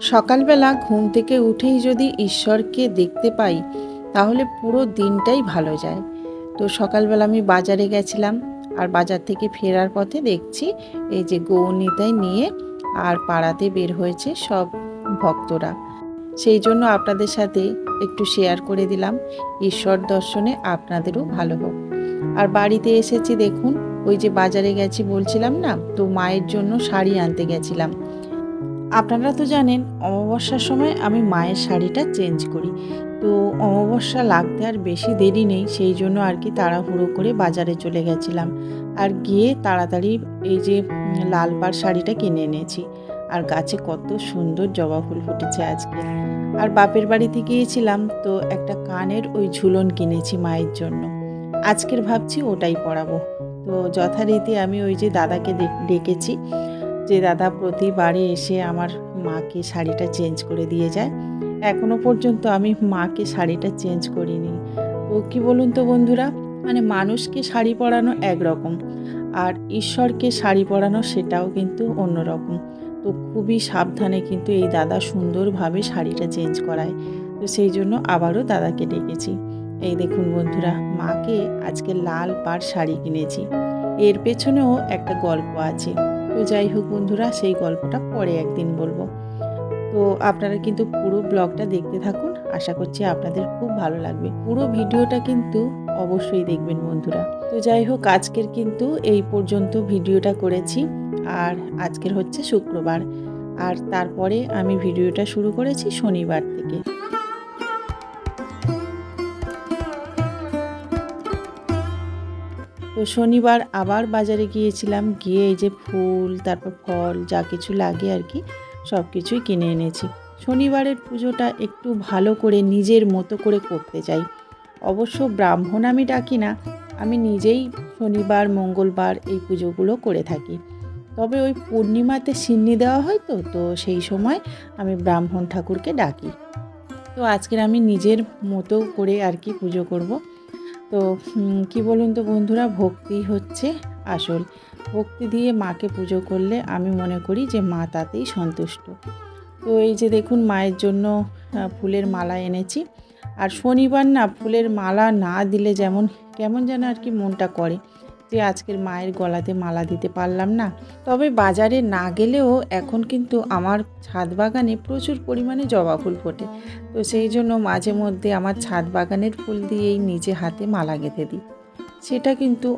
সকালবেলা ঘুম থেকে উঠেই যদি ঈশ্বরকে দেখতে পাই, তাহলে পুরো দিনটাই ভালো যায়। তো সকালবেলা আমি বাজারে গেছিলাম, আর বাজার থেকে ফেরার পথে দেখছি এই যে গৌনিতায় নিয়ে আর পাড়াতে বের হয়েছে সব ভক্তরা। সেই জন্য আপনাদের সাথে একটু শেয়ার করে দিলাম, ঈশ্বর দর্শনে আপনাদেরও ভালো হোক। আর বাড়িতে এসেছি দেখুন, ওই যে বাজারে গেছি বলছিলাম না, তো মায়ের জন্য শাড়ি আনতে গেছিলাম। আপনারা তো জানেন, অমাবস্যার সময় আমি মায়ের শাড়িটা চেঞ্জ করি। তো অমাবস্যা লাগতে আর বেশি দেরি নেই, সেই জন্য আর কি তাড়াহুড়ো করে বাজারে চলে গেছিলাম। আর গিয়ে তাড়াতাড়ি এই যে লাল পাড় শাড়িটা কিনে এনেছি। আর গাছে কত সুন্দর জবা ফুল ফুটেছে আজকে। আর বাপের বাড়িতে গিয়েছিলাম, তো একটা কানের ওই ঝুলন কিনেছি মায়ের জন্য। আজকের ভাবছি ওটাই পরাবো। তো যথারীতি আমি ওই যে দাদাকে ডেকেছি। যে দাদা প্রতিবারে এসে আমার মাকে শাড়িটা চেঞ্জ করে দিয়ে যায়, এখনও পর্যন্ত আমি মাকে শাড়িটা চেঞ্জ করিনি। তো কি বলুন তো বন্ধুরা মানে মানুষকে শাড়ি পরানো একরকম আর ঈশ্বরকে শাড়ি পরানো সেটাও কিন্তু অন্যরকম। তো খুবই সাবধানে কিন্তু এই দাদা সুন্দরভাবে শাড়িটা চেঞ্জ করায়। তো সেই জন্য আবারও দাদাকে ডেকেছি। এই দেখুন বন্ধুরা, মাকে আজকে লাল পাড় শাড়ি কিনেছি। এর পেছনেও একটা গল্প আছে। তো যাই হোক বন্ধুরা, সেই গল্পটা পরে একদিন বলব। তো আপনারা কিন্তু পুরো ব্লগটা দেখতে থাকুন। আশা করছি আপনাদের খুব ভালো লাগবে। পুরো ভিডিওটা কিন্তু অবশ্যই দেখবেন বন্ধুরা। তো যাই হোক, আজকের কিন্তু এই পর্যন্ত ভিডিওটা করেছি। আর আজকের হচ্ছে শুক্রবার। আর তারপরে আমি ভিডিওটা শুরু করেছি শনিবার থেকে। তো শনিবার আবার বাজারে গিয়েছিলাম। গিয়ে এই যে ফুল, তারপর ফল, যা কিছু লাগে আর কি, সব কিছুই কিনে এনেছি। শনিবারের পুজোটা একটু ভালো করে নিজের মতো করে করতে চাই। অবশ্য ব্রাহ্মণ আমি ডাকি না, আমি নিজেই শনিবার, মঙ্গলবার এই পুজোগুলো করে থাকি। তবে ওই পূর্ণিমাতে সিন্নি দেওয়া হয় তো তো সেই সময় আমি ব্রাহ্মণ ঠাকুরকে ডাকি। তো আজকের আমি নিজের মতো করে আর কি পুজো করব। তো কি বলুন তো বন্ধুরা, ভক্তি হচ্ছে আসল। ভক্তি দিয়ে মাকে পুজো করলে আমি মনে করি যে মা তাতেই সন্তুষ্ট। তো এই যে দেখুন, মায়ের জন্য ফুলের মালা এনেছি। আর শনিবার না ফুলের মালা না দিলে যেমন, কেমন যেন আর কি মনটা করে। যে আজকের মায়ের গলাতে মালা দিতে পারলাম না। তবে বাজারে না গেলেও এখন কিন্তু আমার ছাদ বাগানে প্রচুর পরিমাণে জবা ফুল ফোটে। তো সেই জন্য মাঝে মধ্যে আমার ছাদ বাগানের ফুল দিয়েই নিজে হাতে মালা গেঁথে দিই। সেটা কিন্তু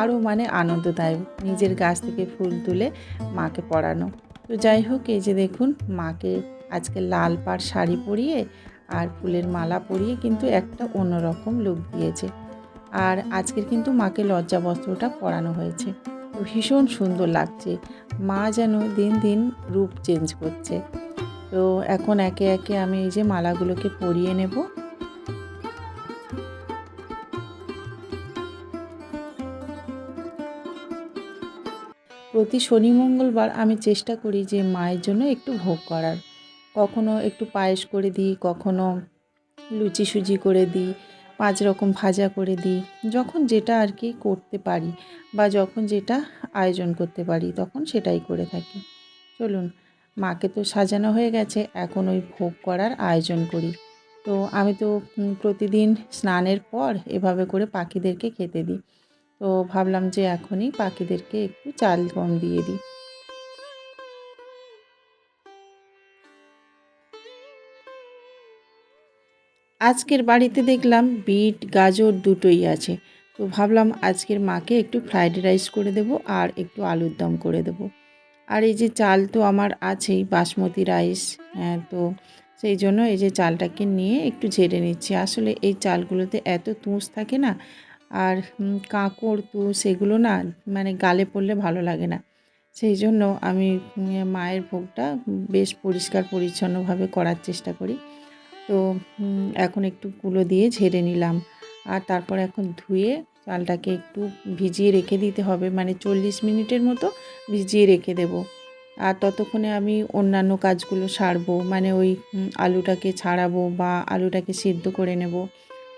আরও মানে আনন্দদায়ক, নিজের গাছ থেকে ফুল তুলে মাকে পরানো তো যাই হোক, এই যে দেখুন, মাকে আজকে লাল পাড় শাড়ি পরিয়ে আর ফুলের মালা পরিয়ে কিন্তু একটা অন্যরকম লুক দিয়েছে। আর আজকের কিন্তু মাকে লজ্জা বস্ত্রটা পরানো হয়েছে। ভীষণ সুন্দর লাগছে। মা যেন দিন দিন রূপ চেঞ্জ করছে। তো এখন একে একে আমি এই যে মালাগুলোকে পরিয়ে নেব। প্রতি শনি, মঙ্গলবার আমি চেষ্টা করি যে মায়ের জন্য একটু ভোগ করার। কখনো একটু পায়েস করে দিই, কখনো লুচি সুজি করে দিই পাঁচ রকম ভাজা করে দিই। যখন যেটা আর কি করতে পারি বা যখন যেটা আয়োজন করতে পারি তখন সেটাই করে থাকি। চলুন, মাকে তো সাজানো হয়ে গেছে, এখন ওই ভোগ করার আয়োজন করি। তো আমি তো প্রতিদিন স্নানের পর এভাবে করে পাখিদেরকে খেতে দিই। তো ভাবলাম যে এখনই পাখিদেরকে একটু চাল গম দিয়ে দিই। আজকের বাড়িতে দেখলাম বিট, গাজর দুটোই আছে। তো ভাবলাম আজকের মাকে একটু ফ্রাইড রাইস করে দেবো আর একটু আলুর দম করে দেবো। আর এই যে চাল তো আমার আছেই, বাসমতি রাইস হ্যাঁ তো সেই জন্য এই যে চালটাকে নিয়ে একটু ঝেড়ে নিচ্ছি। আসলে এই চালগুলোতে এত তুষ থাকে না, আর কাঁকড় তুষ এগুলো না মানে গালে পড়লে ভালো লাগে না। সেই জন্য আমি মায়ের ভোগটা বেশ পরিষ্কার পরিচ্ছন্নভাবে করার চেষ্টা করি। তো এখন একটু কুলো দিয়ে ঝেড়ে নিলাম। আর তারপর এখন ধুয়ে চালটাকে একটু ভিজিয়ে রেখে দিতে হবে। মানে চল্লিশ মিনিটের মতো ভিজিয়ে রেখে দেব। আর ততক্ষণে আমি অন্যান্য কাজগুলো সারবো। মানে ওই আলুটাকে ছাড়াবো বা আলুটাকে সিদ্ধ করে নেব।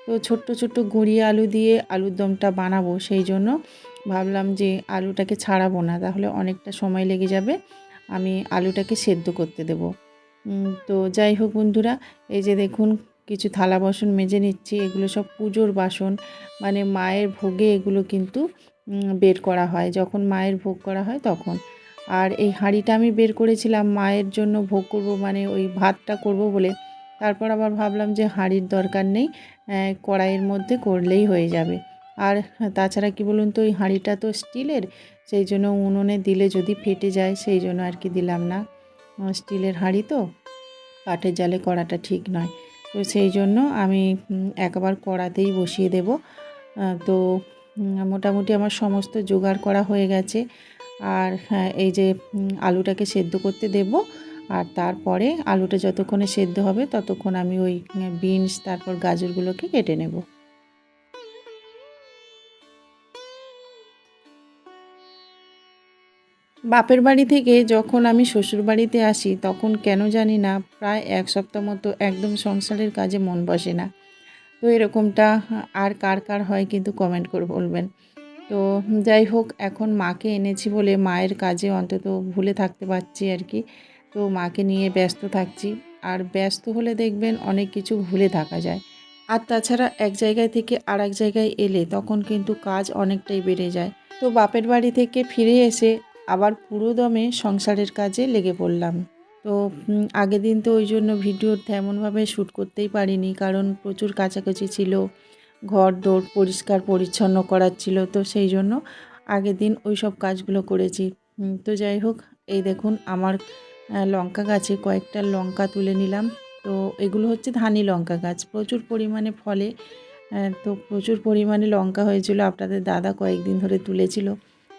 তো ছোট্ট ছোট্ট গুঁড়িয়ে আলু দিয়ে আলুর দমটা বানাবো। সেই জন্য ভাবলাম যে আলুটাকে ছাড়াবো না। তাহলে অনেকটা সময় লেগে যাবে। আমি আলুটাকে সেদ্ধ করতে দেবো। তো যাই হোক বন্ধুরা, এই যে দেখুন কিছু থালা বাসন মেজে নিচ্ছি, এগুলো সব পুজোর বাসন। মানে মায়ের ভোগে এগুলো কিন্তু বের করা হয়। যখন মায়ের ভোগ করা হয় তখন। আর এই হাঁড়িটা আমি বের করেছিলাম, মায়ের জন্য ভোগ করব মানে ওই ভাতটা করব বলে। তারপর আবার ভাবলাম যে হাঁড়ির দরকার নেই কড়াইয়ের মধ্যে করলেই হয়ে যাবে। আর তাছাড়া কি বলুন তো, ওই হাঁড়িটা তো স্টিলের, সেই জন্য উনুনে দিলে যদি ফেটে যায়, সেই জন্য আর কি দিলাম না। স্টিলের হাঁড়ি তো, কাঠের জালে কড়াটা ঠিক নয়। তো সেই জন্য আমি একবার কড়াতেই বসিয়ে দেব। তো মোটামুটি আমার সমস্ত জোগাড় করা হয়ে গেছে। আর হ্যাঁ এই যে আলুটাকে সেদ্ধ করতে দেব। আর তারপরে আলুটা যতক্ষণে সেদ্ধ হবে ততক্ষণ আমি ওই বিনস, তারপর গাজরগুলোকে কেটে নেব। বাপের বাড়ি থেকে যখন আমি শ্বশুর বাড়িতে আসি, তখন কেন জানি না, প্রায় এক সপ্তাহ মতো একদম সংসারের কাজে মন বসে না। তো এরকমটা আর কার কার হয় কিন্তু কমেন্ট করে বলবেন। তো যাই হোক, এখন মাকে এনেছি বলে মায়ের কাজে অন্তত ভুলে থাকতে পারছি আর কি। তো মাকে নিয়ে ব্যস্ত থাকছি। আর ব্যস্ত হলে দেখবেন অনেক কিছু ভুলে থাকা যায়। আর তাছাড়া এক জায়গায় থেকে আর এক জায়গায় এলে তখন কিন্তু কাজ অনেকটাই বেড়ে যায়। তো বাপের বাড়ি থেকে ফিরে এসে আবার পুরো দমে সংসারের কাজে লেগে পড়লাম। তো আগের দিন তো ওই জন্য ভিডিও তেমনভাবে শ্যুট করতেই পারিনি, কারণ প্রচুর কাছাকাছি ছিল, ঘর দৌড় পরিষ্কার পরিচ্ছন্ন করার ছিল, তো সেই জন্য আগের দিন ওই সব কাজগুলো করেছি। তো যাই হোক, এই দেখুন আমার লঙ্কা গাছে কয়েকটা লঙ্কা তুলে নিলাম। তো এগুলো হচ্ছে ধানি লঙ্কা গাছ, প্রচুর পরিমাণে ফলে তো প্রচুর পরিমাণে লঙ্কা হয়েছিল, আপনাদের দাদা কয়েকদিন ধরে তুলেছিল।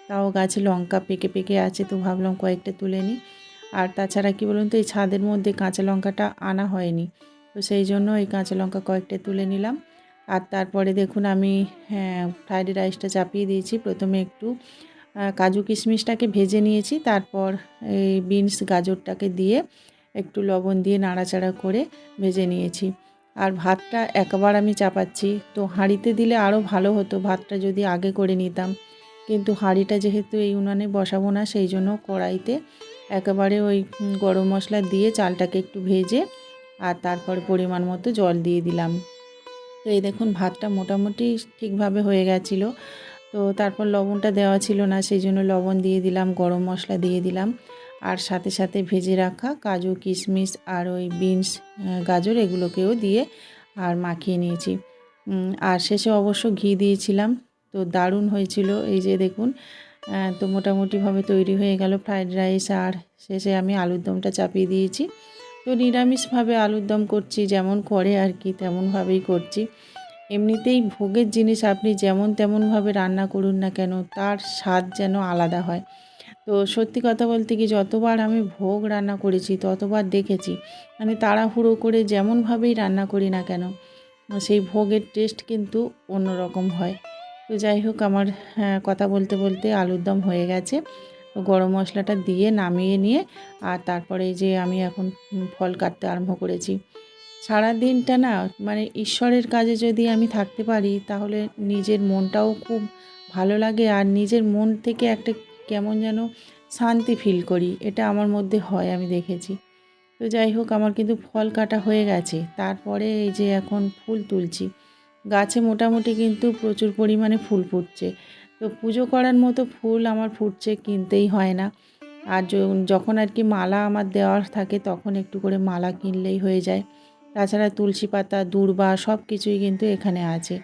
তাও গাছে লঙ্কা পেকে পেকে আছে, তো ভাবলাম কয়েকটা তুলে নিই। আর তাছাড়া কি বলুন তো, এই ছাদের মধ্যে কাঁচা লঙ্কাটা আনা হয়নি। তো সেই জন্য এই কাঁচা লঙ্কা কয়েকটা তুলে নিলাম। আর তারপরে দেখুন আমি হ্যাঁ ফ্রাইড রাইসটা চাপিয়ে দিয়েছি। প্রথমে একটু কাজু কিশমিশটাকে ভেজে নিয়েছি। তারপর এই বিনস, গাজরটাকে দিয়ে একটু লবণ দিয়ে নাড়াচাড়া করে ভেজে নিয়েছি। আর ভাতটা একবার আমি চাপাচ্ছি। তো হাঁড়িতে দিলে আরও ভালো হতো। ভাতটা যদি আগে করে নিতাম। কিন্তু হাঁড়িটা যেহেতু এই উনানে বসাবো না, সেই জন্য কড়াইতে একেবারে ওই গরম মশলা দিয়ে চালটাকে একটু ভেজে আর তারপর পরিমাণ মতো জল দিয়ে দিলাম। তো এই দেখুন, ভাতটা মোটামুটি ঠিকভাবে হয়ে গেছিল। তো তারপর লবণটা দেওয়া ছিল না, সেই জন্য লবণ দিয়ে দিলাম, গরম মশলা দিয়ে দিলাম। আর সাথে সাথে ভেজে রাখা কাজু, কিশমিশ আর ওই বিনস গাজর এগুলোকেও দিয়ে আর মাখিয়ে নিয়েছি। আর শেষে অবশ্য ঘি দিয়েছিলাম। তো দারুণ হয়েছিল। এই যে দেখুন তো মোটামুটিভাবে তৈরি হয়ে গেল ফ্রাইড রাইস। আর শেষে আমি আলুর দমটা চাপিয়ে দিয়েছি। তো নিরামিষভাবে আলুর দম করছি, যেমন করে আর কি, তেমনভাবেই করছি। এমনিতেই ভোগের জিনিস আপনি যেমন তেমনভাবে রান্না করুন না কেন, তার স্বাদ যেন আলাদা হয়। তো সত্যি কথা বলতে কি, যতবার আমি ভোগ রান্না করেছি, ততবার দেখেছি মানে তাড়াহুড়ো করে যেমনভাবেই রান্না করি না কেন, সেই ভোগের টেস্ট কিন্তু অন্যরকম হয়। তো যাই হোক আমার হ্যাঁ, কথা বলতে বলতে আলুর দম হয়ে গেছে। গরম মশলাটা দিয়ে নামিয়ে নিয়ে আর তারপরে যে আমি এখন ফল কাটতে আরম্ভ করেছি। সারা দিনটা না মানে ঈশ্বরের কাজে যদি আমি থাকতে পারি তাহলে নিজের মনটাও খুব ভালো লাগে আর নিজের মন থেকে একটা কেমন যেন শান্তি ফিল করি এটা আমার মধ্যে হয় আমি দেখেছি। তো যাই হোক আমার কিন্তু ফল কাটা হয়ে গেছে। তারপরে এই যে এখন ফুল তুলছি। গাছে মোটামুটি কিন্তু প্রচুর পরিমাণে ফুল ফুটছে। তো পুজো করার মতো ফুল আমার ফুটছে, কিনতেই হয় না। আর যখন আর কি মালা আমার দেওয়ার থাকে, তখন একটু করে মালা কিনলেই হয়ে যায়। তাছাড়া তুলসী পাতা, দূর্বা সব কিছুই কিন্তু এখানে আছে।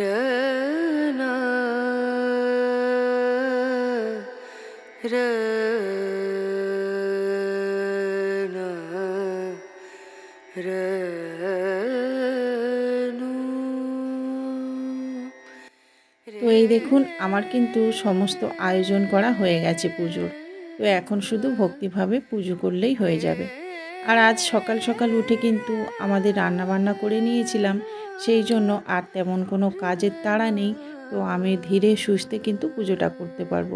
রনা এই দেখুন, আমার কিন্তু সমস্ত আয়োজন করা হয়ে গেছে পুজোর। তো এখন শুধু ভক্তিভাবে পুজো করলেই হয়ে যাবে। আর আজ সকাল সকাল উঠে কিন্তু আমাদের রান্না বান্না করে নিয়েছিলাম, সেই জন্য আর তেমন কোনো কাজের তাড়া নেই। তো আমি ধীরে সুস্থে কিন্তু পুজোটা করতে পারব।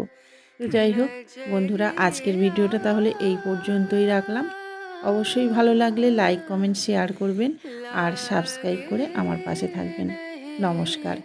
তো যাই হোক, বন্ধুরা, আজকের ভিডিওটা তাহলে এই পর্যন্তই রাখলাম। অবশ্যই ভালো লাগলে লাইক, কমেন্ট, শেয়ার করবেন আর সাবস্ক্রাইব করে আমার পাশে থাকবেন। নমস্কার।